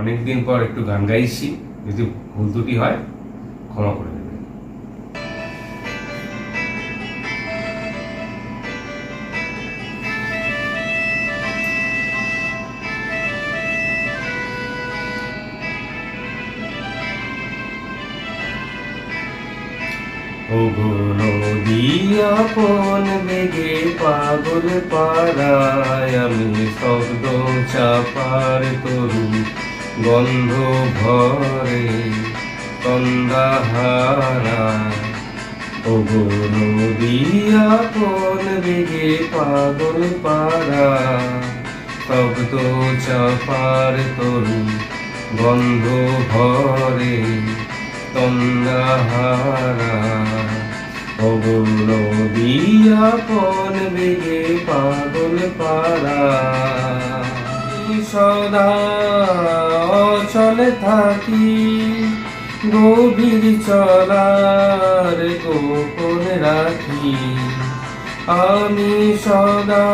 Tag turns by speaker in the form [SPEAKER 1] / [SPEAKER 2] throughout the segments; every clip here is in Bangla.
[SPEAKER 1] অনেকদিন পর একটু গান গাইছি, যদি ভুল ত্রুটি হয়, ক্ষমা করে দেবেন। পন বেগে পাগল পাড়ায়, আমি শব্দ চাপার তরু গন্ধ ভরে তন্দাহারা ওগো নদিয়া পন বেগে পাগল পাড়া। শব্দ চাপার তরু গন্ধ ভরে তন্দাহারা অগুণ বিয়াপন বেগে পাগল পারা সদা চলে থাকি, গভীর চলার গোপন রাখি। আমি সদা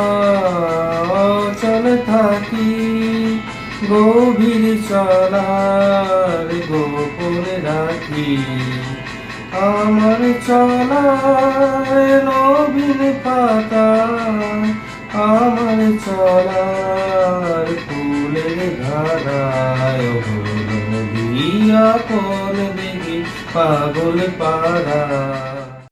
[SPEAKER 1] চলে থাকি, গভীর চলার গোপন রাখি। আমার চলার বিয়া কোন দেখি পাগল পাড়া।